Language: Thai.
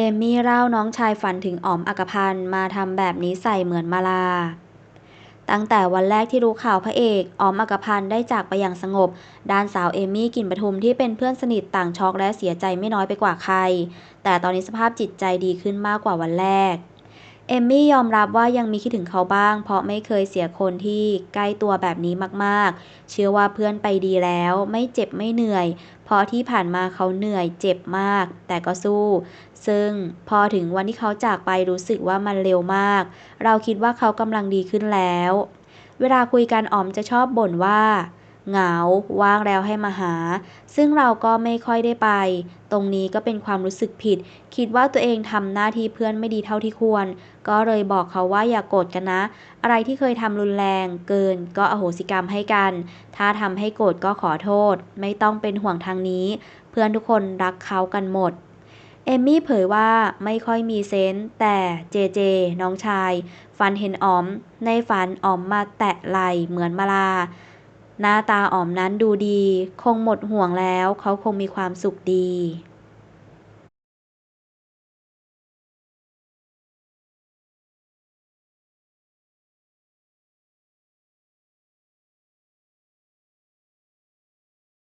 เอมมี่เล่าน้องชายฝันถึงอ๋อมอักพันธ์มาทำแบบนี้ใส่เหมือนมาลา ตั้งแต่วันแรกที่รู้ข่าวพระเอกอ๋อมอักพันธ์ได้จากไปอย่างสงบ ด้านสาวเอมมี่กลิ่นปทุมที่เป็นเพื่อนสนิทต่างช็อกและเสียใจไม่น้อยไปกว่าใคร แต่ตอนนี้สภาพจิตใจดีขึ้นมากกว่าวันแรก เอมมี่ยอมรับว่ายังมีคิดถึงเขาบ้าง เพราะไม่เคยเสียคนที่ใกล้ตัวแบบนี้มากๆ เชื่อว่าเพื่อนไปดีแล้ว ไม่เจ็บไม่เหนื่อย เพราะที่ผ่านมาเขาเหนื่อยเจ็บมาก แต่ก็สู้ ซึ่งพอถึงวันที่เขาจากไปรู้สึกว่ามันเร็วมาก เราคิดว่าเขากำลังดีขึ้นแล้ว เวลาคุยกันออมจะชอบบ่นว่า เหงา ว่างแล้วให้มาหา ซึ่งเราก็ไม่ค่อยได้ไป ตรงนี้ก็เป็นความรู้สึกผิด คิดว่าตัวเองทำหน้าที่เพื่อนไม่ดีเท่าที่ควร ก็เลยบอกเขาว่าอย่ากโกรธกันนะ อะไรที่เคยทำรุนแรงเกินก็อโหสิกรรมให้กัน ถ้าทำให้โกรธก็ขอโทษ ไม่ต้องเป็นห่วงทางนี้ เพื่อนทุกคนรักเขากันหมดเอมมี่เผยว่าไม่ค่อยมีเซนส์แต่เจเจ น้องชาย ฝันเห็นออม ในฝันออมมาแตะไหลเหมือนมาลา หน้าตาอ๋อมนั้นดูดี คงหมดห่วงแล้ว เขาคงมีความสุขดี